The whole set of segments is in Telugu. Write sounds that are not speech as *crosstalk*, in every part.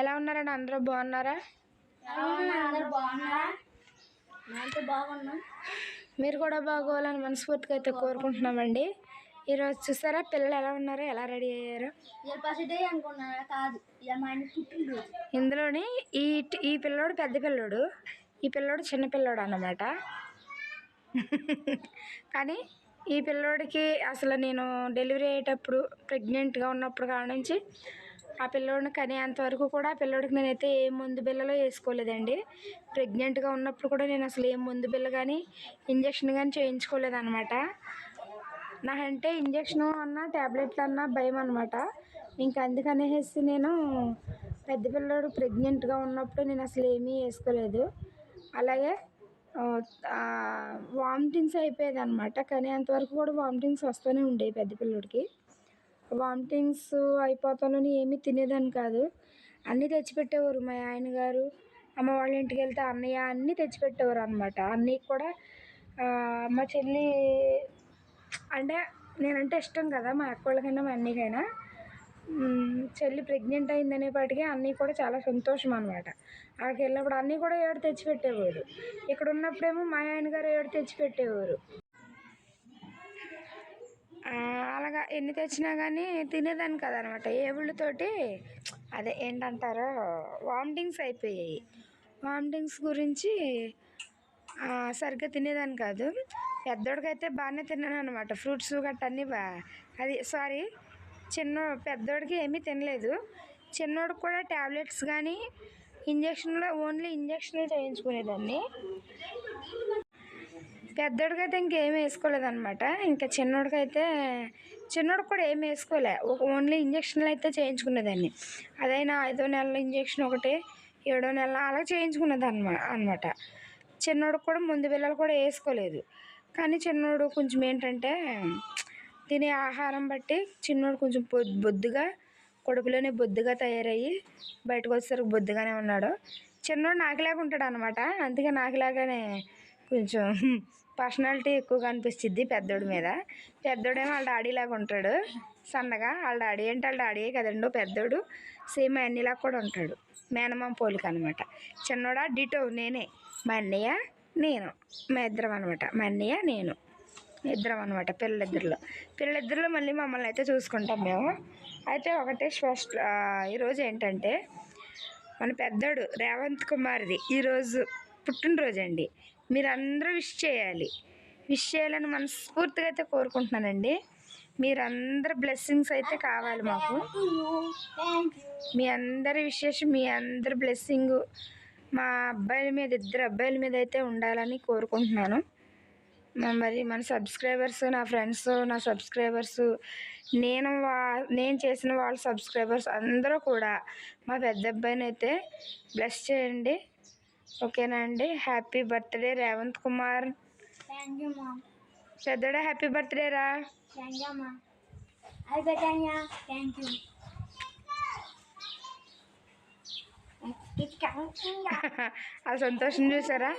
ఎలా ఉన్నారండి? అందరూ బాగున్నారా? మీరు కూడా బాగోవాలని మనస్ఫూర్తిగా అయితే కోరుకుంటున్నామండి. ఈరోజు చూసారా? పిల్లలు ఎలా ఉన్నారో ఎలా రెడీ అయ్యారో? ఇందులోని ఈ ఈ పిల్లోడు పెద్ద పిల్లోడు ఈ పిల్లోడు చిన్న పిల్లోడు అన్నమాట. కానీ ఈ పిల్లోడికి అసలు నేను డెలివరీ అయ్యేటప్పుడు ప్రెగ్నెంట్గా ఉన్నప్పుడు కాడ నుంచి ఆ పిల్లోడిని కనేంత అంతవరకు కూడా ఆ పిల్లోడికి నేనైతే ఏ మందు బిల్లలో వేసుకోలేదండి. ప్రెగ్నెంట్గా ఉన్నప్పుడు కూడా నేను అసలు ఏ మందు బిల్ల కానీ ఇంజక్షన్ కానీ చేయించుకోలేదన్నమాట. నాకంటే ఇంజక్షన్ అన్నా ట్యాబ్లెట్లు అన్నా భయం అనమాట ఇంకా అందుకనేసి నేను పెద్ద పిల్లోడు ప్రెగ్నెంట్గా ఉన్నప్పుడు నేను అసలు ఏమీ వేసుకోలేదు. అలాగే వామిటింగ్స్ అయిపోయేది అనమాట కానీ అంతవరకు కూడా వామిటింగ్స్ వస్తూనే ఉండేవి పెద్ద పిల్లోడికి. వామిటింగ్స్ అయిపోతానని ఏమీ తినేదాన్ని కాదు. అన్నీ తెచ్చిపెట్టేవారు మా ఆయన గారు అమ్మ వాళ్ళ ఇంటికి వెళ్తే అన్నయ్య అన్నీ తెచ్చిపెట్టేవారు అనమాట అన్నయ్యకి కూడా మా చెల్లి అంటే నేనంటే ఇష్టం కదా మా అక్క వాళ్ళకైనా మా అన్నయ్యకైనా. చెల్లి ప్రెగ్నెంట్ అయిందనేపాటికి అన్నీ కూడా చాలా సంతోషం అనమాట అక్కడికి వెళ్ళినప్పుడు అన్నీ కూడా ఏడు తెచ్చిపెట్టేవాడు ఇక్కడ ఉన్నప్పుడేమో మా ఆయన గారు ఏడు తెచ్చిపెట్టేవారు. అలాగా ఎన్ని తెచ్చినా కానీ తినేదాన్ని కదనమాట. ఏబుళ్ళతోటి అదే ఏంటంటారో వామిటింగ్స్ అయిపోయాయి. వామిటింగ్స్ గురించి సరిగ్గా తినేదాన్ని కాదు. పెద్దోడికైతే బాగానే తిన్నాను అనమాట ఫ్రూట్స్ గట్ట అన్నీ బా అది సారీ చిన్న పెద్దోడికి ఏమీ తినలేదు. చిన్నోడికి కూడా ట్యాబ్లెట్స్ కానీ ఇంజక్షన్లో ఓన్లీ ఇంజక్షన్లు చేయించుకునేదాన్ని. పెద్దోడికైతే ఇంకేం వేసుకోలేదన్నమాట. ఇంకా చిన్నోడికైతే చిన్నోడికి కూడా ఏం వేసుకోలే. ఒక ఓన్లీ ఇంజక్షన్లు అయితే చేయించుకునేదాన్ని. అదైనా ఐదో నెలల ఇంజక్షన్ ఒకటి ఏడో నెల అలా చేయించుకున్నది అనమా అనమాట చిన్నోడికి కూడా ముందు పిల్లలు కూడా వేసుకోలేదు. కానీ చిన్నోడు కొంచెం ఏంటంటే తినే ఆహారం బట్టి చిన్నోడు కొంచెం బొద్దుగా కొడుకులోనే బొద్దుగా తయారయ్యి బయటకు వచ్చేసరికి బొద్దుగానే ఉన్నాడు. చిన్నోడు నాకులాగా ఉంటాడు అనమాట అందుకే నాకులాగానే కొంచెం పర్సనాలిటీ ఎక్కువగా అనిపిస్తుంది పెద్దోడి మీద. పెద్దోడేమో వాళ్ళ డాడీ లాగా ఉంటాడు. సన్నగా వాళ్ళ డాడీ అంటే వాళ్ళ డాడీయే కదండో పెద్దోడు. సేమ్ అన్నిలాగా కూడా ఉంటాడు. మేనమామ పోలిక అనమాట చిన్నోడా డిటో నేనే. మా అన్నయ్య నేను. మా ఇద్దరం అనమాట మా అన్నయ్య నేను. ఇద్దరం అనమాట పిల్లలిద్దరిలో. పిల్లలిద్దరిలో మళ్ళీ మమ్మల్ని అయితే చూసుకుంటాం మేము. అయితే ఒకటే స్పెషల్ ఈరోజు ఏంటంటే మన పెద్దోడు రేవంత్ కుమార్ది ఈరోజు పుట్టినరోజు అండి మీరందరూ విష్ చేయాలి. విష్ చేయాలని మనస్ఫూర్తిగా అయితే కోరుకుంటున్నానండి. మీరందరు బ్లెస్సింగ్స్ అయితే కావాలి మాకు. మీ అందరి విశేషం మీ అందరి బ్లెస్సింగ్ మా అబ్బాయిల మీద ఇద్దరు అబ్బాయిల మీద అయితే ఉండాలని కోరుకుంటున్నాను. మరి మన సబ్స్క్రైబర్స్ నా ఫ్రెండ్స్ నా సబ్స్క్రైబర్స్ నేను వా నేను చేసిన వాళ్ళ సబ్స్క్రైబర్స్ అందరూ కూడా మా పెద్ద అబ్బాయిని అయితే బ్లెస్ చేయండి. ఓకేనా అండి? హ్యాపీ బర్త్డే రేవంత్ కుమార్ పెద్దోడే హ్యాపీ బర్త్డే రా. ఆ *laughs* సంతోషం చూసారా?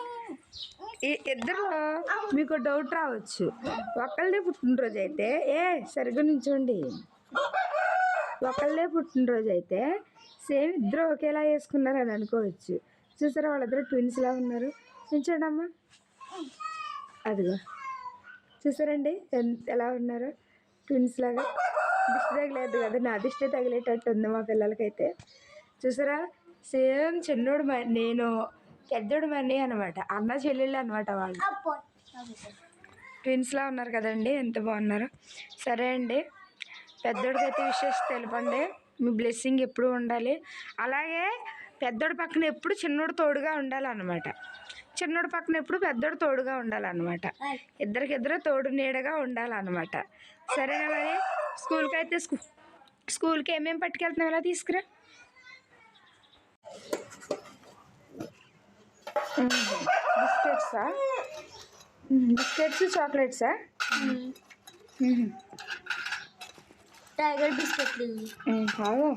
ఈ ఇద్దరులో మీకు డౌట్ రావచ్చు. ఒకళ్ళదే పుట్టినరోజు అయితే ఏ సరిగ్గా నించోండి ఒకళ్ళదే పుట్టినరోజు అయితే సేమ్ ఇద్దరు ఒకేలా వేసుకున్నారు అని అనుకోవచ్చు. చూసారా? వాళ్ళిద్దరు ట్విన్స్ లా ఉన్నారు. నించోడమ్మా. అదిగో. చూసారండి? ఎంత ఎలా ఉన్నారు? ట్విన్స్ లాగా. దిష్టి తగిలేదు కదా? నా దిష్టి తగిలేటట్టు ఉంది మా పిల్లలకైతే. చూసారా? సేమ్ చిన్నోడు మ నేను పెద్దోడు మరి అనమాట అన్న చెల్లెళ్ళు అనమాట వాళ్ళు. ట్విన్స్లా ఉన్నారు కదండి? ఎంత బాగున్నారు. సరే అండి. పెద్దోడికి అయితే విషెస్ తెలపండి. మీ బ్లెస్సింగ్ ఎప్పుడు ఉండాలి. అలాగే పెద్దోడి పక్కన ఎప్పుడు చిన్నోడు తోడుగా ఉండాలన్నమాట. చిన్నోడి పక్కన ఎప్పుడు పెద్దోడు తోడుగా ఉండాలన్నమాట. ఇద్దరికిద్దరు తోడు నీడగా ఉండాలన్నమాట. సరేనా మరి? స్కూల్కి అయితే స్కూ స్కూల్కి ఏమేమి పట్టుకెళ్తున్నావు? ఎలా తీసుకురా. బిస్కెట్సా? బిస్కెట్స్ చాక్లెట్సా? టైగర్ బిస్కెట్లు. కాదు.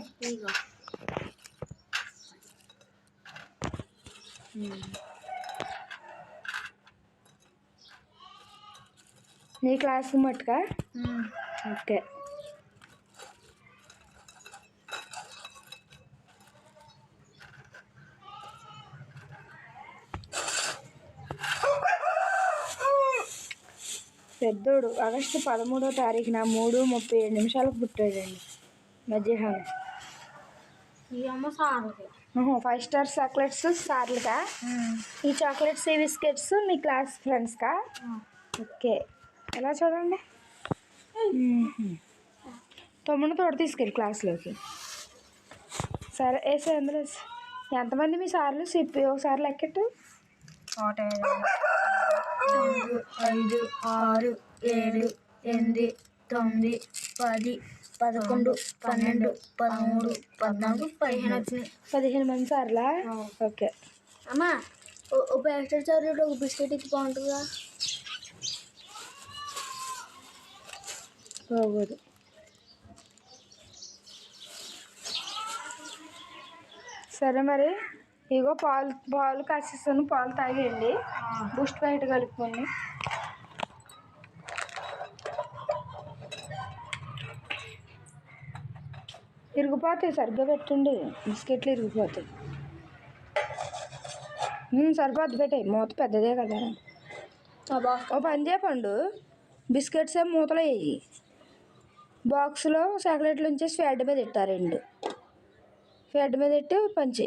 నీ క్లాస్ మట్టుక ఓకే. పెద్దోడు ఆగస్టు పదమూడో తారీఖున మూడు ముప్పై ఏడు నిమిషాలకు పుట్టాడండి. మధ్యాహ్నం. ఈ అమ్మ సార్కి ఫైవ్ స్టార్ చాక్లెట్స్ సార్లుగా. ఈ చాక్లెట్స్ ఈ బిస్కెట్స్ మీ క్లాస్ ఫ్రెండ్స్కా ఓకే. ఎలా చూడండి? మ్మ్. తమ్ముడు తోడు తీసుకెళ్ళి క్లాస్లోకి. సరే వేసే అందులో. ఎంతమంది మీ సార్లు? చెప్పి ఒకసారి లెక్కెట్టు. ఐదు ఆరు ఏడు ఎనిమిది తొమ్మిది పది పదకొండు పన్నెండు పదమూడు పద్నాలుగు పదిహేను. వచ్చినాయి పదిహేను మంది సార్లా ఓకే. అమ్మా ఒక ఎక్స్ట్రా చాక్లెట్ ఒక బిస్కెట్ ఇచ్చి బాగుంటుందా? బాగోదు. సరే మరి ఇగో పాలు పాలు కాసిస్తాను పాలు తాగేయండి. బూస్ట్ బయట కలుపుకోండి. ఇరిగిపోతాయి సరిగ్గా పెట్టండి. బిస్కెట్లు ఇరిగిపోతాయి. సరిపోద్ది పెట్టాయి మూత పెద్దదే కదా. ఓ పని చేయపండు బిస్కెట్స్ ఏం మూతలో వేయి బాక్స్లో చాక్లెట్లు ఉంచేసి ఫ్యాడ్ మీద పెట్టా రెండు. ఫ్యాడ్ మీద పెట్టి పంచి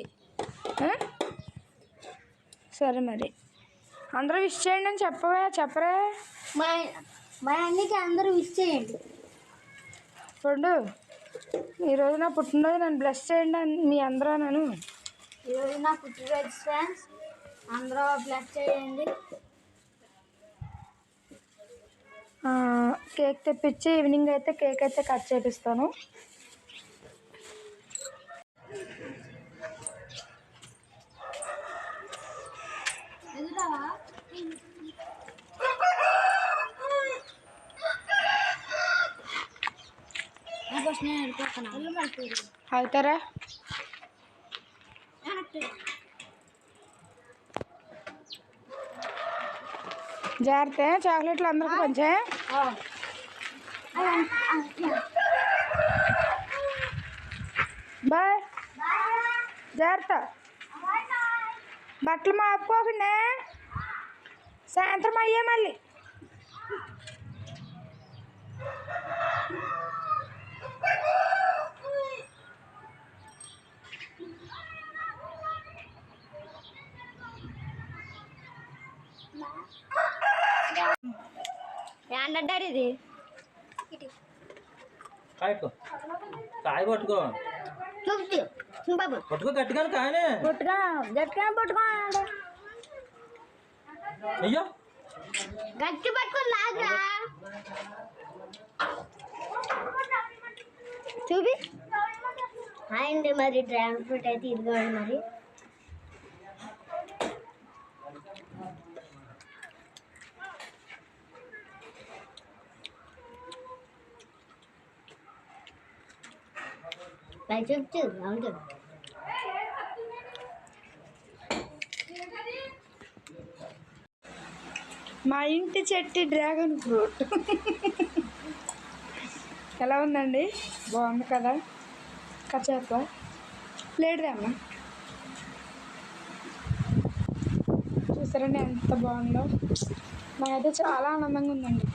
సరే మరి. అందరూ విష్ చేయండి అని చెప్పవా చెప్పరా? మా మా అన్నికి అందరూ విష్ చేయండి. పండు. ఈరోజు నా పుట్టినరోజు నన్ను బ్లెస్ చేయండి మీ అందరూ నన్ను ఈరోజు నా పుట్టినరోజు ఫ్రెండ్స్. అందరూ బ్లెస్ చేయండి. కేక్ తెప్పించి ఈవినింగ్ అయితే కేక్ అయితే కట్ చేపిస్తాను. ఫస్ట్ నేను వెళ్ళిపోతాను అవుతారా జాగ్రత్త చాక్లెట్లు అందరికీ పంచా బాయ్ జాగ్రత్త బట్టలు మాపుకోకుండా సాయంత్రం అయ్యే మళ్ళీ ఏంటంటారు ఇది. కాయ పట్టుకో. పట్టుకో గట్టిగా కాయనే. పట్టుకో గట్టిగా పట్టుకోండి అయ్యో. గట్టి పట్టుకొని లాగరా. చూపి. అండి మరి డ్రాగన్ ఫ్రూట్ అయితే ఇదిగోండి మరి. లైక్ అవును మా ఇంటి చెట్టు డ్రాగన్ ఫ్రూట్. ఎలా ఉందండి? బాగుంది కదా? కచేప లేడుదే అమ్మ. చూసారండి ఎంత బాగుందో? నాకైతే చాలా ఆనందంగా ఉందండి.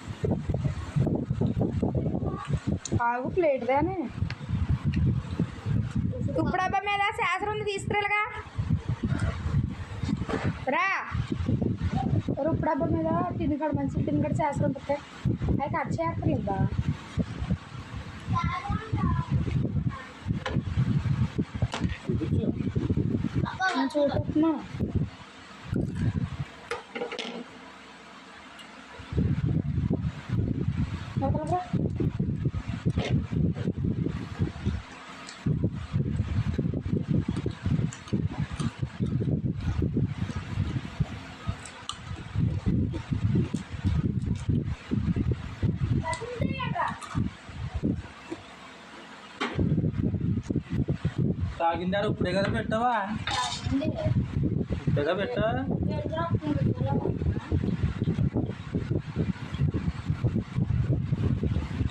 ఆగు ప్లేట్దేనే అబ్బా మీద శాస్త్రం ఉంది తీసుకురాలుగా రా రుప్పుడబ్బ మీద తినగడ మంచి తినగడ చేస్తూ ఉంటుంది అవి కట్ చేయక్కర్లేదా నేను తాగిందారు ఇప్పుడే కదా పెట్టావా ఇప్పుడేగా పెట్టా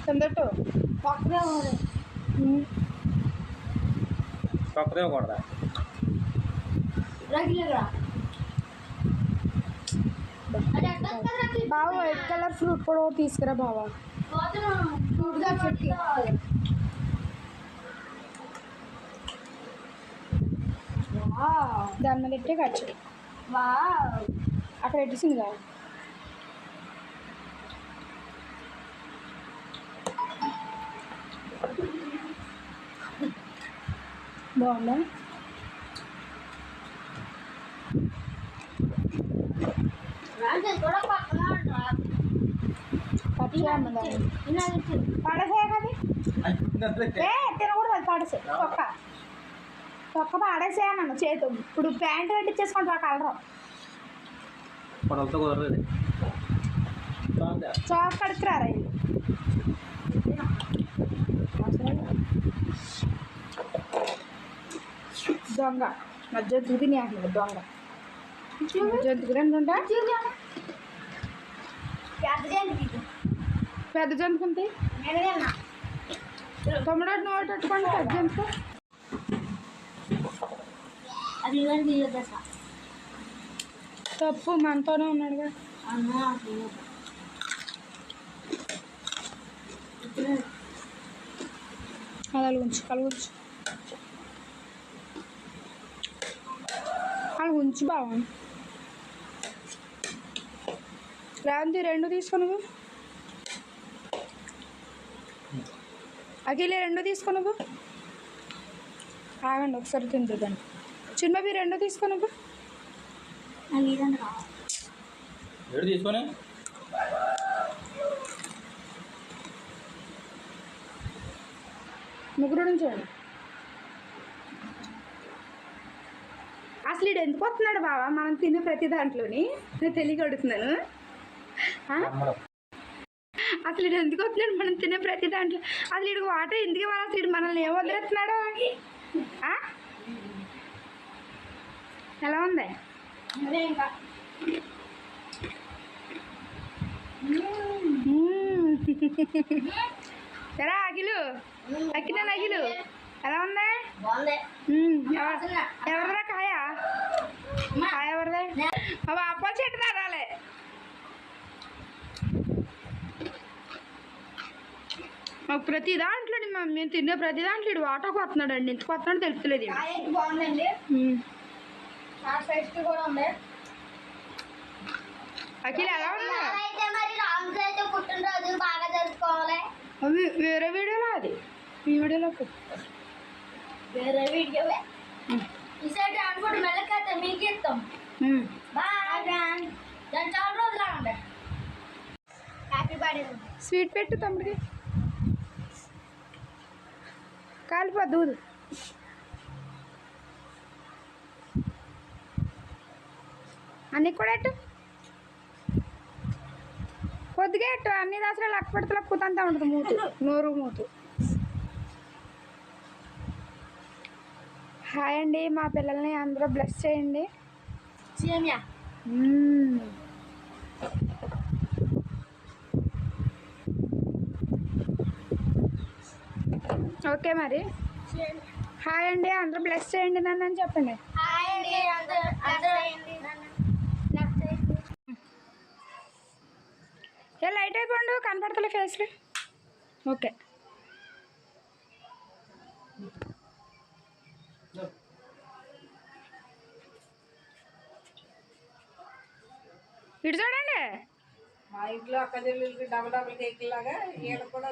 కిందట్టు పక్కనే ఉంది ఉమ్. పక్కనే కొడదా రెగ్యులర్ అది అట్ట బావ వైట్ కలర్ ఫ్రూట్ కూడా ఒకటి తీసుకురా బావా దాని మీద ఎట్టే ఖర్చు వావ్. అక్కడ పెట్టేసింది కదా. బాగుందా. పడసే కదా ఏ తినకూడదు పడసే తొక్క తొక్క పాడేసేయన్నాను చేతు. ఇప్పుడు ప్యాంట్ కట్టించేసుకుంటా కలరు. పొడవలతో కుదరదు బాగుందా? చాక్ కడుతురారా ఇది? దొంగ. మధ్య తిని అంటున్నాడు దొంగ. జంతుకు రెండు ఉంటా చూడు. పెద్ద జంతి ఇది. పెద్ద జంతుకు ఉంది నేను తిన్నా. తమ్ముడు నోటు పెట్టుకోండి పెద్ద జంతుకు అది ఇవన్నీ తీయొద్దు అసలు. తప్పు మనతోనే ఉన్నాడుగా అమ్మో, తీయొద్దు. అది అలా ఉంచు అలా ఉంచు అలా ఉంచు బావా. రాంతి రెండు తీసుకున్నావు అఖిలే రెండు తీసుకున్నావు ఆగండి ఒకసారి తింటుందండి చిన్నవి రెండు కావాలి. ఏడు తీసుకొని. ముగ్గురు చూడండి అసలు ఇడు ఎందుకు వస్తున్నాడు బావా? మనం తినే ప్రతి దాంట్లోని. నేను తెలియక అడుగుతున్నాను. అసలు ఇడు ఎందుకు వస్తున్నాడు? మనం తినే ప్రతి దాంట్లో. అసలు ఇడు వాటర్ ఎందుకు అసలు ఇడు మనల్ని ఏం వదిలేస్తున్నాడు? ఆ? ఎలా ఉంది? అదే ఇంకా. ఎరా అఖిలు. అక్కినా అఖిలు. ఎలా ఉంది? ఎవరిదా కాయ? కాయ ఎవరిదే? అవి అప్పల చెట్టు రాలే. మాకు ప్రతి దాంట్లో మేము తినే ప్రతి దాంట్లో ఇడు వాటకు వస్తున్నాడు అండి ఎందుకు వస్తున్నాడు తెలుస్తలేదు అఖిల్ ఎలా ఉందా వేరే వీడియోలో అది? ఈ వీడియోలో వేరే వీడియో ఈసారి అనుకోండి మెల్లకైతే మీకు ఇస్తాం. బాయ్. దాని చాలా రోజులు అండి హ్యాపీ బర్త్డే స్వీట్ పెట్టు తమ్ముడికి. కాలిపో దూదు. అన్నీ కూడా ఎట్టు? కొద్దిగా ఎట్టు? అన్ని దసరా లక్క పెడితే లక్కుతంతా ఉంటుంది మూతు నోరు మూతు. హాయ్ అండి మా పిల్లల్ని అందరూ బ్లెస్ చేయండి. ఓకే మరి. హాయ్ అండి అందరూ బ్లెస్ చేయండి నన్ను అని చెప్పండి. హాయ్ అండి అందరూ అందరూ ఏ లైట్ అయిపోండు కనపడతలే ఫేస్లు ఓకే. ఇటు చూడండి. మా ఇంట్లో అక్క చెల్లెలకి డబల్ డబల్ కేక్ లాగా ఈడ కూడా